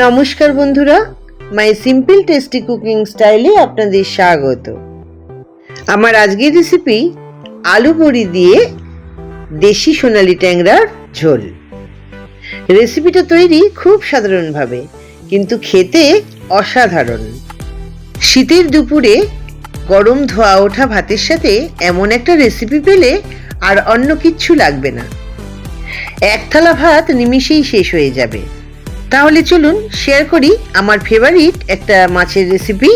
নমস্কার বন্ধুরা, মাই simple tasty cooking স্টাইলে আপনাদের স্বাগত। আমার আজকের রেসিপি আলু বড়ি দিয়ে দেশি সোনালি ট্যাংরার ঝোল। রেসিপিটা তৈরি খুব সাধারণভাবে, কিন্তু খেতে অসাধারণ। শীতের দুপুরে গরম ধোয়া ওঠা ভাতের সাথে এমন একটা রেসিপি পেলে আর অন্য কিচ্ছু লাগবে না। এক থালা ভাত নিমিষেই শেষ হয়ে যাবে। তাহলে চলুন শেয়ার করি আমার ফেভারিট একটা মাছের রেসিপি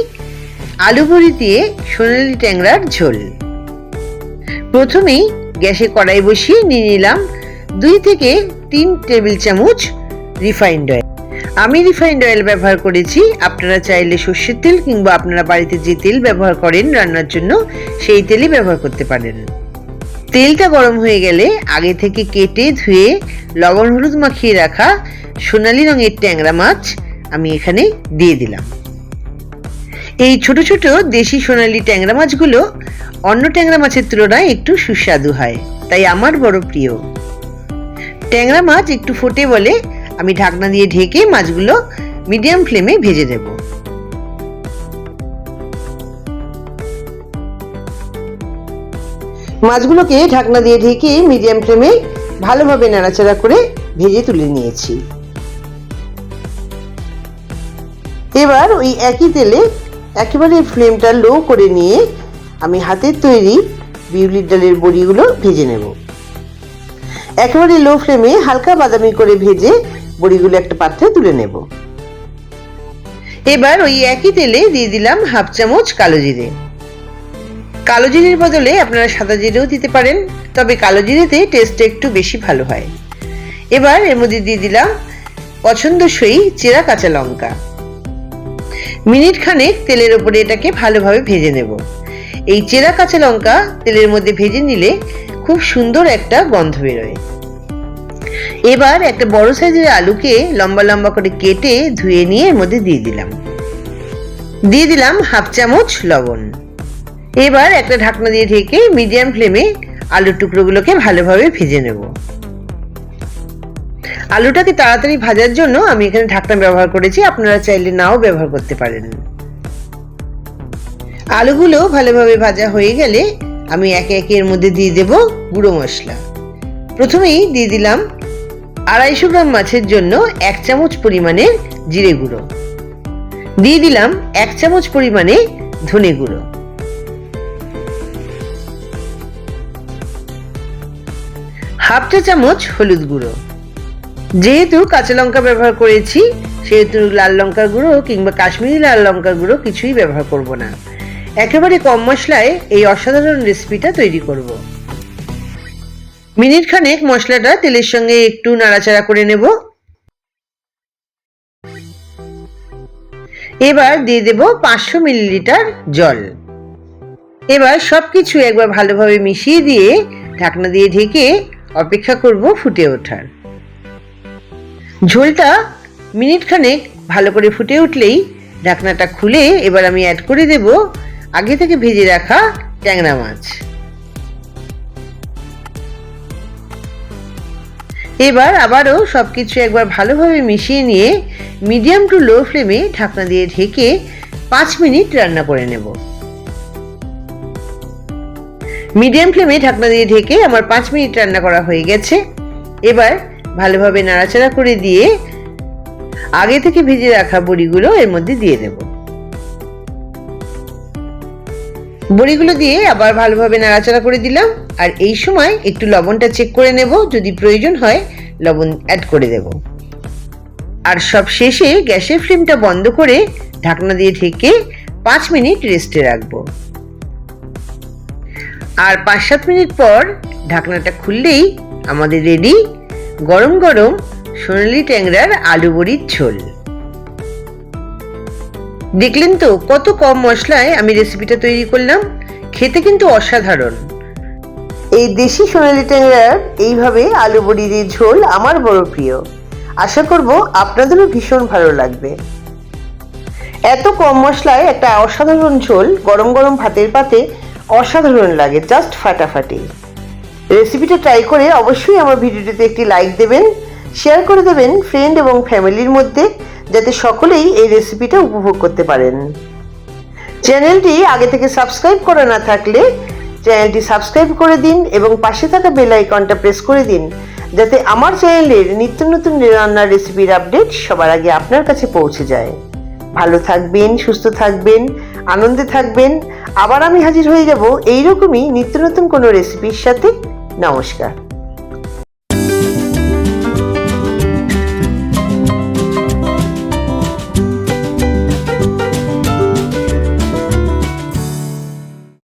আলু বড়ি দিয়ে সোনালি ট্যাংরার ঝোল। প্রথমেই গ্যাসে কড়াই বসিয়ে নিয়ে নিলাম দুই থেকে তিন টেবিল চামচ রিফাইন্ড অয়েল আমি রিফাইন্ড অয়েল ব্যবহার করেছি, আপনারা চাইলে সর্ষের তেল কিংবা আপনারা বাড়িতে যে তেল ব্যবহার করেন রান্নার জন্য, সেই তেলই ব্যবহার করতে পারেন। তেলটা গরম হয়ে গেলে আগে থেকে কেটে ধুয়ে লবণ হলুদ মাখিয়ে রাখা সোনালি রঙের ট্যাংরা মাছ আমি এখানে দিয়ে দিলাম। এই ছোট ছোট দেশি সোনালি ট্যাংরা মাছগুলো অন্য ট্যাংরা মাছের তুলনায় একটু সুস্বাদু হয়, তাই আমার বড় প্রিয়। ট্যাংরা মাছ একটু ফোটে বলে আমি ঢাকনা দিয়ে ঢেকে মাছগুলো মিডিয়াম ফ্লেমে ভেজে দেবো। মাছগুলোকে ঢাকনা দিয়ে ঢেকে মিডিয়াম ফ্লেমে ভালোভাবে নাড়াচাড়া করে ভেজে তুলে নিয়েছি। এবার ওই একই তেলে একেবারে ফ্লেমটা লো করে নিয়ে আমি হাতের তৈরি বিউলির ডালের বড়িগুলো ভেজে নেব। একেবারে লো ফ্লেমে হালকা বাদামি করে ভেজে বড়িগুলো একটা পাত্রে তুলে নেব। এবার ওই একই তেলে দিয়ে দিলাম হাফ চামচ কালো জিরে। কালো জিরের বদলে আপনারা সাদা জিরেও দিতে পারেন, তবে কালো জিরেতে টেস্টটা একটু বেশি ভালো হয়। এবার এর মধ্যে দিয়ে দিলাম পছন্দসই চেরা কাঁচা লঙ্কা। মিনিট খানেক তেলের ওপরে এটাকে ভালোভাবে ভেজে নেব। এই চেরা কাঁচা লঙ্কা তেলের মধ্যে ভেজে নিলে খুব সুন্দর একটা গন্ধ বেরোয়। এবার একটা বড় সাইজের আলুকে লম্বা লম্বা করে কেটে ধুয়ে নিয়ে এর মধ্যে দিয়ে দিলাম। দিয়ে দিলাম হাফ চামচ লবণ। এবার একটা ঢাকনা দিয়ে ঢেকে মিডিয়াম ফ্লেমে আলুর টুকরোগুলোকে ভালোভাবে ভেজে নেব। আলুটাকে তাড়াতাড়ি ভাজার জন্য আমি এখানে ঢাকনা ব্যবহার করেছি। আপনারা চাইলে নাও ব্যবহার করতে পারেন। আলুগুলো ভালোভাবে ভাজা হয়ে গেলে আমি একে একে এর মধ্যে দিয়ে দেব গুঁড়ো মশলা। প্রথমেই দিয়ে দিলাম আড়াইশো গ্রাম মাছের জন্য এক চামচ পরিমাণের জিরে গুঁড়ো। দিয়ে দিলাম এক চামচ পরিমাণে ধনে গুঁড়ো। হাফ চা চামচ হলুদ গুঁড়ো। যেহেতু কাঁচা লঙ্কা ব্যবহার করেছি, সেহেতু লাল লঙ্কার গুঁড়ো কিংবা কাশ্মীরি লাল লঙ্কার গুঁড়ো কিছুই ব্যবহার করব না। একেবারে কম মশলায় এই অসাধারণ রেসিপিটা তৈরি করব। মিনিট খানেক মশলাটা তেলের সঙ্গে একটু নাড়াচাড়া করে নেব। এবার দিয়ে দেব পাঁচশো মিলিলিটার জল। এবার সবকিছু একবার ভালোভাবে মিশিয়ে দিয়ে ঢাকনা দিয়ে ঢেকে অপেক্ষা করব ফুটে ওঠার। ঝোলটা মিনিট খানেক ভালো করে ফুটে উঠলেই ঢাকনাটা খুলে এবার আমি অ্যাড করে দেব আগে থেকে ভেজে রাখা ট্যাংরা মাছ। এবার আবারও সব কিছু একবার ভালোভাবে মিশিয়ে নিয়ে মিডিয়াম টু লো ফ্লেমে ঢাকনা দিয়ে ঢেকে পাঁচ মিনিট রান্না করে নেব। মিডিয়াম ফ্লেমে ঢাকনা দিয়ে ঢেকে আমার পাঁচ মিনিট রান্না করা হয়ে গেছে। এবার ভালোভাবে নাড়াচাড়া করে দিয়ে আগে থেকে ভেজে রাখা বড়িগুলো এর মধ্যে দিয়ে দেব। বড়িগুলো দিয়ে আবার ভালোভাবে নাড়াচাড়া করে দিলাম। আর এই সময় একটু লবণটা চেক করে নেব, যদি প্রয়োজন হয় লবণ অ্যাড করে দেব। আর সব শেষে গ্যাসের ফ্লেমটা বন্ধ করে ঢাকনা দিয়ে ঢেকে পাঁচ মিনিট রেস্টে রাখব। আর পাঁচ সাত মিনিট পর ঢাকনাটা খুললেই আমাদের রেডি গরম গরম সোনালি ট্যাংরার আলু বড়ির ঝোল। দেখলেন তো কত কম মশলায় আমি রেসিপিটা তৈরি করলাম। খেতে কিন্তু অসাধারণ। এই দেশি সোনালি ট্যাংরার এইভাবে আলু বড়ি দিয়ে ঝোল আমার বড় প্রিয়। আশা করব আপনাদেরও ভীষণ ভালো লাগবে। এত কম মশলায় একটা অসাধারণ ঝোল গরম গরম ভাতের পাতে অসাধারণ লাগে জাস্ট ফাটাফাটি। রেসিপিটা ট্রাই করে অবশ্যই আমার ভিডিওটিতে একটি লাইক দেবেন শেয়ার করে দেবেন ফ্রেন্ড এবং ফ্যামিলির মধ্যে, যাতে সকলেই এই রেসিপিটা উপভোগ করতে পারেন। চ্যানেলটি আগে থেকে সাবস্ক্রাইব করা না থাকলে, চ্যানেলটি সাবস্ক্রাইব করে দিন এবং পাশে থাকা বেল আইকনটা প্রেস করে দিন, যাতে আমার চ্যানেলের নিত্য নতুন রান্নার রেসিপির আপডেট সবার আগে আপনার কাছে পৌঁছে যায়। ভালো থাকবেন, সুস্থ থাকবেন, আনন্দে থাকবেন, আবার আমি হাজির হয়ে যাব এইরকমই নিত্য নতুন কোনো রেসিপির সাথে। নমস্কার